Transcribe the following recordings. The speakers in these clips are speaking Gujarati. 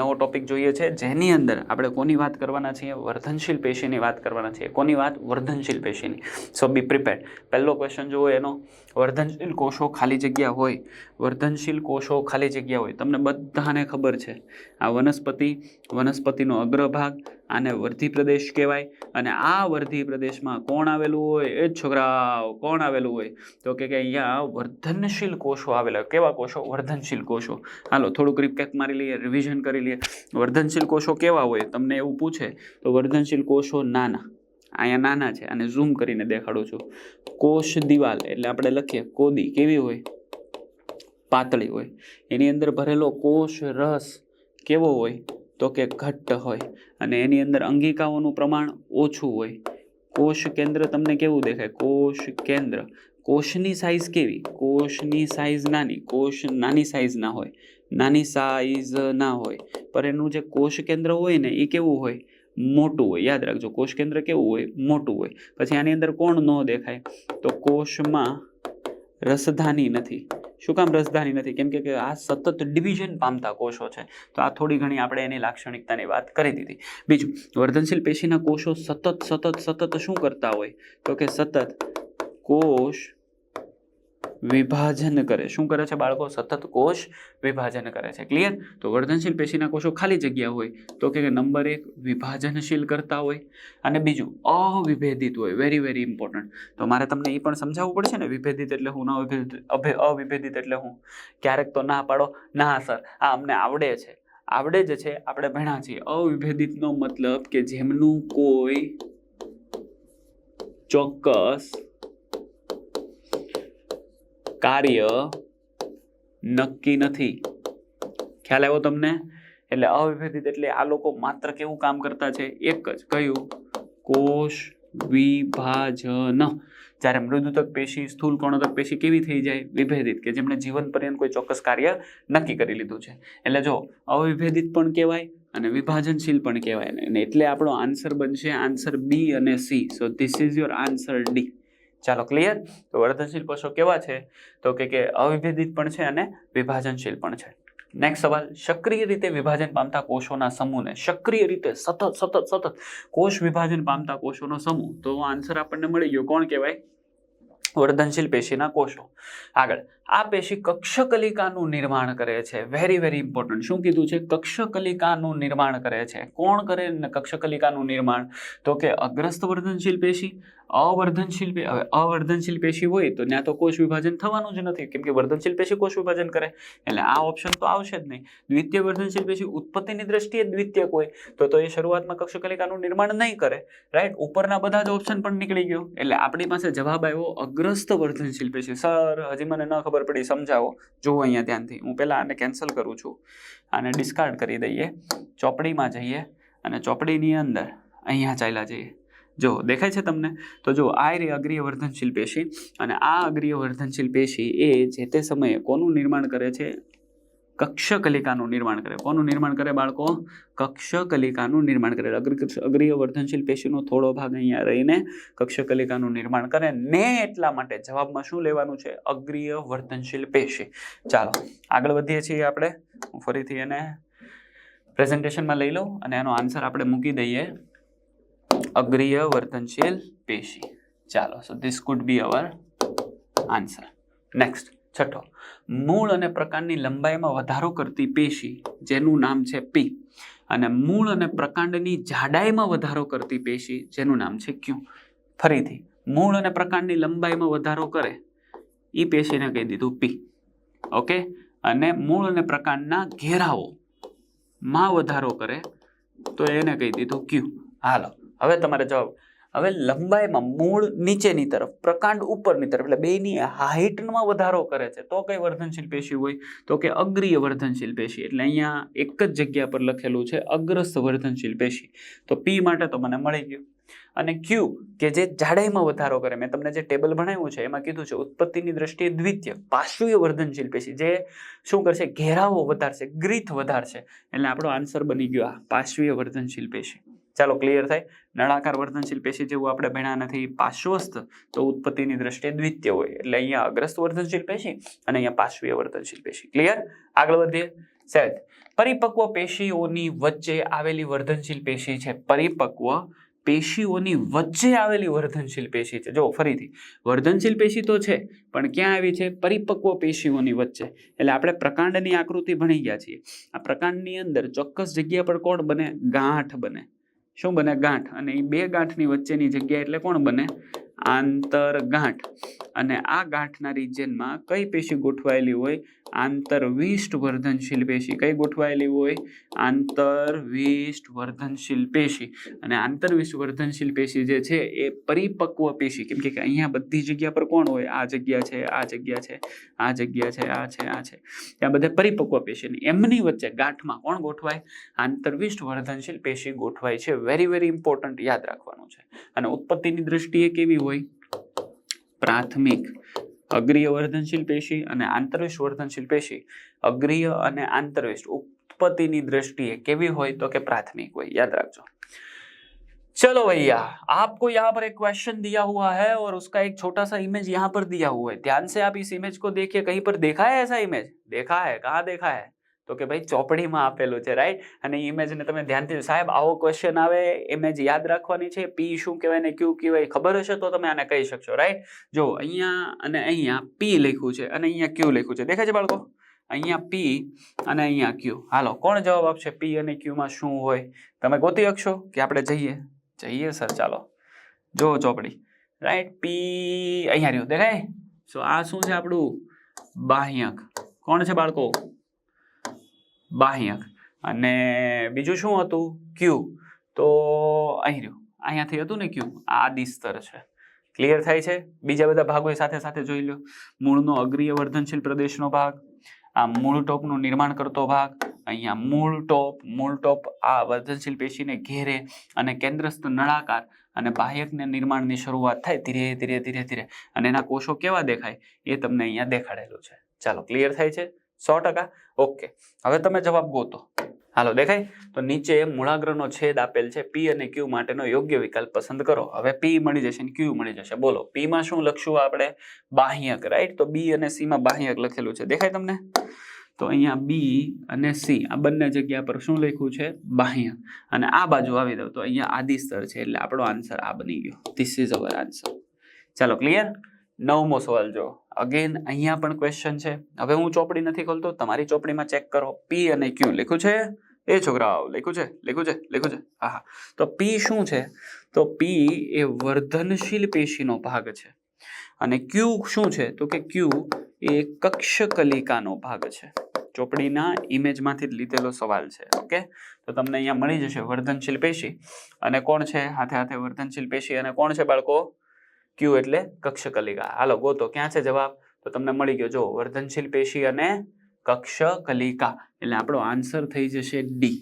નવો ટોપિક જોઈએ છે, જેની અંદર આપણે કોની વાત કરવાના છીએ? વર્ધનશીલ પેશીની વાત કરવાના છીએ. કોની વાત? વર્ધનશીલ પેશીની. સો બી પ્રિપેર્ડ પહેલો ક્વેશ્ચન જોવો એનો. વર્ધનશીલ કોષો ખાલી જગ્યા હોય. વર્ધનશીલ કોષો ખાલી જગ્યા હોય. તમને બધાને ખબર છે. આ વનસ્પતિ, વનસ્પતિનો અગ્રભાગ આને વર્ધી પ્રદેશ કહેવાય. અને આ વર્ધી પ્રદેશમાં કોણ આવેલું હોય? એ છોકરાઓ, કોણ આવેલું હોય? તો કે અહીંયા વર્ધનશીલ કોષો આવેલા. કેવા કોષો? વર્ધનશીલ કોષો. હાલો, થોડુંક રિકેપ મારી લઈએ રિવિઝન કરી લઈએ. વર્ધનશીલ કોષો કેવા હોય? તમને એવું પૂછે, તો વર્ધનશીલ કોષો નાના. અહીંયા નાના છે. અને ઝૂમ કરીને દેખાડું છું. કોષ દિવાલ, એટલે આપણે લખીએ, કોદી કેવી હોય? પાતળી હોય. એની અંદર ભરેલો કોષ રસ કેવો હોય? તો કે ઘટ્ટ હોય. અને એની અંદર અંગિકાઓનું પ્રમાણ ઓછું હોય. કોષ કેન્દ્ર તમને કેવું દેખાય? કોષ કેન્દ્ર. કોષની સાઈઝ કેવી? કોષની સાઈઝ નાની. કોષ નાની સાઈઝ ના હોય. નાની સાઈઝ ના હોય. પણ એનું જે કોષ કેન્દ્ર હોય ને એ કેવું હોય? મોટું હોય. યાદ રાખજો, કોષ કેન્દ્ર કેવું હોય? મોટું હોય. પછી આની અંદર કોણ ન દેખાય? તો કોષમાં રસધાની નથી. શું કામ રસધાની નથી? કેમ કે આ સતત ડિવિઝન પામતા કોષો છે. તો આ થોડી ઘણી આપણે એની લાક્ષણિકતાની વાત કરી દીધી. બીજું, વર્ધનશીલ પેશીના કોષો સતત સતત સતત શું કરતા હોય? તો કે સતત કોષ વિભાજન કરે. શું કરે છે બાળકો? સતત કોષ વિભાજન કરે છે. ક્લિયર તો વર્ધનશીલ પેશીના કોષો ખાલી જગ્યા હોય તો કે નંબર એક વિભાજનશીલ કરતા હોય અને બીજું અવિભેદિત હોય. વેરી વેરી ઇમ્પોર્ટન્ટ તો મારે તમને એ પણ સમજાવવું પડશે ને? વિભેદિત એટલે હું ન અવિભેદિત એટલે હું. ક્યારેક તો ના પાડો? ના, સર. આ અમને આવડે છે. આવડે જ છે. આપણે ભણ્યા છીએ. અવિભેદિતનો મતલબ કે જેમનું કોઈ ચોક્કસ કાર્ય નક્કી નથી. ખ્યાલ આવ્યો તમને? એટલે અવિભેદિત એટલે આ લોકો માત્ર કેવું કામ કરતા છે? એક જ કયું કોષ વિભાજન. જ્યારે મૃદુતક પેશી, સ્થૂલ કણોદક પેશી કેવી થઈ જાય? વિભેદિત, કે જેમણે જીવન પર્યંત કોઈ ચોક્કસ કાર્ય નક્કી કરી લીધું છે. એટલે જો અવિભેદિત પણ કહેવાય અને વિભાજનશીલ પણ કહેવાય. અને એટલે આપણો આન્સર બનશે આન્સર બી અને C. So this is your answer D ચાલો ક્લિયર તો વર્ધનશીલ કોષો કેવા છે? તો કે કે અવિભેદિત પણ છે અને વિભાજનશીલ પણ છે. નેક્સ્ટ સવાલ, સક્રિય રીતે વિભાજન પામતા કોષોના સમૂહને સક્રિય રીતે સતત સતત સતત કોષ વિભાજન પામતા કોષોનો સમૂહ. તો આન્સર આપણને મળી ગયો. કોણ કહેવાય? વર્ધનશીલ પેશીના કોષો. આગળ આ પેશી કક્ષકલિકાનું નિર્માણ કરે છે. વેરી વેરી ઇમ્પોર્ટન્ટ શું કીધું છે? કક્ષકલિકાનું નિર્માણ કરે છે. કોણ કરે કક્ષકલિકાનું નિર્માણ? તો કે અગ્રસ્ત વર્ધનશીલ પેશી, અવર્ધનશીલ હવે અવર્ધનશીલ પેશી હોય તો ત્યાં તો કોષ વિભાજન થવાનું જ નથી. કેમ કે વર્ધનશીલ પેશી કોષ વિભાજન કરે. એટલે આ ઓપ્શન તો આવશે જ નહીં. દ્વિતીય વર્ધનશીલ પેશી ઉત્પત્તિની દ્રષ્ટિએ દ્વિતીય હોય તો તો એ શરૂઆતમાં કક્ષકલિકાનું નિર્માણ નહીં કરે. રાઈટ ઉપરના બધા જ ઓપ્શન પણ નીકળી ગયો. એટલે આપણી પાસે જવાબ આવ્યો અગ્રસ્ત વર્ધનશીલ પેશી. સર હજી મને ન ખબર પડી, સમજાવો. જુઓ અહીંયા ધ્યાનથી. હું પહેલાં આને કેન્સલ કરું છું. આને ડિસ્કાર્ડ કરી દઈએ. ચોપડીમાં જઈએ અને ચોપડીની અંદર અહીંયા ચાલ્યા જઈએ. જો દેખાય છે તમને? તો જો આ રે અગ્રીય વર્ધનશીલ પેશી અને આ અગ્રીય વર્ધનશીલ પેશી એ જે તે સમયે કોનું નિર્માણ કરે છે? કક્ષકલિકાનું નિર્માણ કરે. કોનું નિર્માણ કરે બાળકો? કક્ષકલિકાનું નિર્માણ કરે. અગ્ર- અગ્રીય વર્ધનશીલ પેશીનો થોડો ભાગ અહીંયા રહીને કક્ષકલિકાનું નિર્માણ કરે ને એટલા માટે જવાબમાં શું લેવાનું છે? અગ્રીય વર્ધનશીલ પેશી. ચાલો, આગળ વધીએ છીએ આપણે. હું ફરીથી એને પ્રેઝન્ટેશનમાં લઈ લઉં અને એનો આન્સર આપણે મૂકી દઈએ. અગ્રીય વર્ધનશીલ પેશી. ચાલો so this could be our answer next છઠ્ઠો. મૂળ અને પ્રકાંડની લંબાઈમાં વધારો કરતી પેશી, જેનું નામ છે પી અને મૂળ અને પ્રકાંડની જાડાઈમાં વધારો કરતી પેશી, જેનું નામ છે ક્યુ ફરીથી, મૂળ અને પ્રકાંડની લંબાઈમાં વધારો કરે એ પેશીને કહી દીધું પી ઓકે? અને મૂળ અને પ્રકાંડના ઘેરાઓમાં વધારો કરે, તો એને કહી દીધું ક્યુ હાલો, હવે તમારે જવાબ હવે લંબાઈમાં મૂળ નીચેની તરફ, પ્રકાંડ ઉપરની તરફ, એટલે બેની હાઇટમાં વધારો કરે છે, તો કઈ વર્ધનશીલ પેશી હોય? તો કે અગ્રીય વર્ધનશીલ પેશી, એટલે અહીંયા એક જ જગ્યા પર લખેલું છે અગ્રસ્ત વર્ધનશીલ પેશી. તો પી માટે તો મને મળી ગયું. અને ક્યુ કે જે જાડાઈમાં વધારો કરે, મેં તમને જે ટેબલ ભણાવ્યું છે, એમાં કીધું છે, ઉત્પત્તિની દ્રષ્ટિએ દ્વિતીય પાશ્વીય વર્ધનશીલ પેશી, જે શું કરશે? ઘેરાવો વધારશે, ગ્રીથ વધારશે. એટલે આપણો આન્સર બની ગયો આ પાશ્વીય વર્ધનશીલ પેશી. ચાલો ક્લિયર થાય. નળાકાર વર્ધનશીલ પેશી જેવું આપણે ભણ્યા નથી, પાર્શ્વસ્થ તો ઉત્પત્તિની દ્રષ્ટિએ દ્વિતીય હોય. એટલે અહીંયા અગ્રસ્ત વર્ધનશીલ પેશી અને અહીંયા પાર્શ્વીય વર્ધનશીલ પેશી. ક્લિયર આગળ વધીએ. સેવન્થ પરિપક્વ પેશીઓની વચ્ચે આવેલી વર્ધનશીલ પેશી છે. પરિપક્વ પેશીઓની વચ્ચે આવેલી વર્ધનશીલ પેશી છે. જો ફરીથી. વર્ધનશીલ પેશી તો છે, પણ ક્યાં આવી છે? પરિપક્વ પેશીઓની વચ્ચે. એટલે આપણે પ્રકાંડની આકૃતિ ભણી ગયા છીએ. આ પ્રકાંડની અંદર ચોક્કસ જગ્યા પર કોણ બને? ગાંઠ બને. શું બને ગાંઠ? અને એ બે ગાંઠની વચ્ચેની જગ્યા એટલે કોણ બને? આંતરગાંઠ. અને આ ગાંઠના રિજનમાં કઈ પેશી ગોઠવાયેલી હોય? આંતરવિષ્ટ વર્ધનશીલ પેશી. કઈ ગોઠવાયેલી હોય? આંતરવિષ્ટ વર્ધનશીલ પેશી. અને આંતરવિષ્ટ વર્ધનશીલ પેશી જે છે એ પરિપક્વ પેશી. કેમ કે અહીંયા બધી જગ્યા પર કોણ હોય? આ જગ્યા છે, આ જગ્યા છે, આ જગ્યા છે, આ છે આ છે. ત્યાં બધે પરિપક્વ પેશી. એમની વચ્ચે ગાંઠમાં કોણ ગોઠવાય? આંતરવિષ્ટ વર્ધનશીલ પેશી ગોઠવાય છે. વેરી વેરી ઇમ્પોર્ટન્ટ યાદ રાખવાનું છે. અને ઉત્પત્તિની દ્રષ્ટિએ કેવી હોય? હોય, પ્રાથમિક અગ્રીય વર્ધનશીલ પેશી અને આંતરવેશ વર્ધનશીલ પેશી, અગ્રીય અને આંતરવેશ ઉત્પત્તિની દ્રષ્ટિએ કેવી હોય તો કે प्राथमिक હોય, યાદ રાખજો. चलो भैया आपको यहाँ पर एक क्वेश्चन दिया हुआ है और उसका एक छोटा सा इमेज यहाँ पर दिया हुआ है ध्यान से आप इस इमेज को देखिए कहीं पर देखा है ऐसा इमेज देखा है कहाँ देखा है તો કે ભાઈ ચોપડીમાં આપેલું છે રાઈટ અને ઇમેજને તમે ધ્યાનથી સાહેબ, આવો ક્વેશ્ચન આવે ઇમેજ યાદ રાખવાની છે પી શું કહેવાય ને ક્યુ કહેવાય ખબર હશે તો તમે આને કહી શકશો રાઈટ જો, અહીંયા અને અહીંયા પી લખ્યું છે અને અહીંયા ક્યુ લખ્યું છે. દેખાય છે બાળકો? અહીંયા પી અને અહીંયા ક્યુ હાલો, કોણ જવાબ આપશે? પી અને ક્યુમાં શું હોય? તમે ગોતી શકશો કે આપણે જઈએ? જઈએ સર ચાલો. જો, ચોપડી. રાઈટ પી અહીંયા રહ્યું. દેખાય? સો આ શું છે આપણું? બાહ્યક. કોણ છે બાળકો? બાહ્યક અને બીજું શું હતું? ક્યુ તો અહીં રહ્યું. અહીંયાથી હતું ને ક્યુ આ આદિ સ્તર છે. ક્લિયર થાય છે? બીજા બધા ભાગો સાથે સાથે જોઈ લો. મૂળનો અગ્રીય વર્ધનશીલ પ્રદેશનો ભાગ, આ મૂળ ટોપનું નિર્માણ કરતો ભાગ, અહીંયા મૂળ ટોપ મૂળ ટોપ આ વર્ધનશીલ પેશીને ઘેરે અને કેન્દ્રસ્થ નળાકાર અને બાહ્યકને નિર્માણની શરૂઆત થાય ધીરે ધીરે ધીરે ધીરે. અને એના કોષો કેવા દેખાય? એ તમને અહીંયા દેખાડેલું છે. ચાલો ક્લિયર થાય છે? સો ટકા? ઓકે. હવે તમે જવાબ ગોતો. હાલો, દેખાય? તો નીચે મૂળાગ્રહનો છેદ આપેલ છે. પી અને ક્યુ માટેનો યોગ્ય વિકલ્પ પસંદ કરો. હવે પી મળી જશે અને ક્યુ મળી જશે. બોલો પીમાં શું લખશું આપણે? બાહ્યક રાઈટ તો બી અને સી માં બાહ્યક લખેલું છે. દેખાય તમને? તો અહીંયા બી અને સી આ બંને જગ્યા પર શું લખ્યું છે? બાહ્ય અને આ બાજુ આવી દઉં તો અહીંયા આદિ સ્તર છે, એટલે આપણો આન્સર આ બની ગયો. ધીસ ઇઝ અવર આન્સર ચાલો ક્લિયર નવમો સવાલ જો અગેન અહીંયા પણ ક્વેશ્ચન છે. હવે હું ચોપડી નથી ખોલતો, તમારી ચોપડીમાં ચેક કરો. પી અને ક્યુ લખ્યું છે? એ છોકરાઓ, લખ્યું છે? લખ્યું છે? લખ્યું છે? હા હા તો પી શું છે? તો પી એ વર્ધનશીલ પેશીનો ભાગ છે. અને ક્યુ શું છે? તો કે ક્યુ એ કક્ષકલિકાનો ભાગ છે. ચોપડીના ઇમેજમાંથી જ લીધેલો સવાલ છે. ઓકે તો તમને અહીંયા મળી જશે વર્ધનશીલ પેશી. અને કોણ છે? હાથે હાથે વર્ધનશીલ પેશી અને કોણ છે બાળકો? ક્યુ એટલે કક્ષકલિકા હાલો, ગોતો, ક્યાં છે જવાબ? તો તમને મળી ગયો. જો, વર્ધનશીલ પેશી અને કક્ષકલિકા એટલે આપણો આન્સર થઈ જશે ડી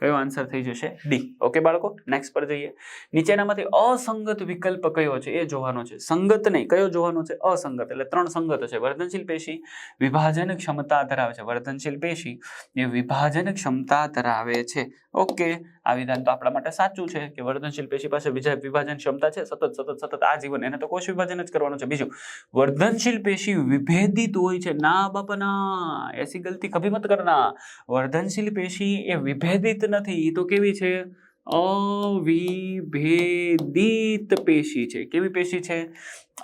કયો આન્સર થઈ જશે? ડી ઓકે બાળકો નેક્સ્ટ પર જઈએ. નીચેનામાંથી અસંગત વિકલ્પ કયો છે? એ જોવાનો છે. સંગત નહીં, કયો જોવાનો છે? અસંગત, એટલે ત્રણ સંગત છે. વર્ધનશીલ પેશી વિભાજન ક્ષમતા ધરાવે છે. વર્ધનશીલ પેશી એ વિભાજન ક્ષમતા ધરાવે છે. ઓકે આ વિધાન તો આપણા માટે સાચું છે કે વર્ધનશીલ પેશી પાસે વિભાજન ક્ષમતા છે. સતત સતત સતત આ જીવન, એને તો કોષ વિભાજન જ કરવાનું છે. બીજું, વર્ધનશીલ પેશી વિભેદિત હોય છે. ના બાપા, ના. એસી ગલતી કભી મત કરના. વર્ધનશીલ પેશી એ વિભેદિત નથી તો કેવી છે? અવિભેદિત પેશી છે. કેવી પેશી છે?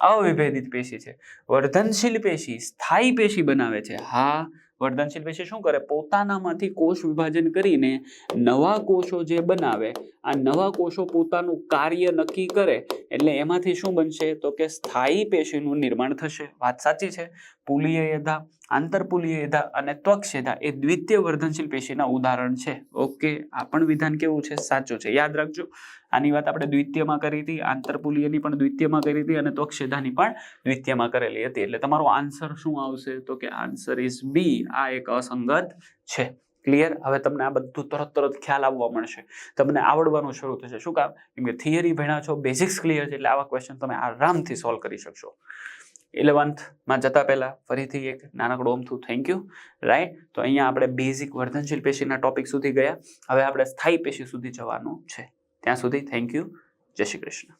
અવિભેદિત પેશી છે. વર્ધનશીલ પેશી, સ્થાયી પેશી બનાવે છે. હા, વર્ધનશીલ પેશી શું કરે? પોતાનામાંથી કોષ વિભાજન કરીને નવા કોષો જે બનાવે આ નવા કોષો પોતાનું કાર્ય નક્કી કરે એટલે એમાંથી શું બનશે? તો કે સ્થાયી પેશીનું નિર્માણ થશે. વાત સાચી છે. પુલીય યધા આંતરપુલીય યધા અને ત્વક્ષેધા એ દ્વિતીય વર્ધનશીલ પેશીના ઉદાહરણ છે. ઓકે, આ પણ વિધાન કેવું છે? સાચું છે. યાદ રાખજો. આની વાત આપણે દ્વિતીયમાં કરી હતી, આંતરપુલીયની પણ દ્વિતીયમાં કરી હતી અને ત્વક્ષેધાની પણ દ્વિતીયમાં કરેલી હતી. એટલે તમારો આન્સર શું આવશે? તો કે આન્સર ઇઝ બી. આ એક અસંગત છે. ક્લિયર હવે તમને આ બધું તરત તરત ખ્યાલ આવવા મળશે. તમને આવડવાનું શરૂ થશે. શું કામ? કેમ કે થિયરી ભણ્યા છો બેઝિક્સ ક્લિયર છે, એટલે આવા ક્વેશ્ચન તમે આરામથી સોલ્વ કરી શકશો. ઇલેવન્થમાં જતા પહેલા ફરીથી એક નાનકડું ઓમથું થેન્ક યુ રાઈટ તો અહીંયા આપણે બેઝિક વર્ધનશીલ પેશીના ટોપિક સુધી ગયા. હવે આપણે સ્થાયી પેશી સુધી જવાનું છે. ત્યાં સુધી થેન્ક યુ જય શ્રી કૃષ્ણ.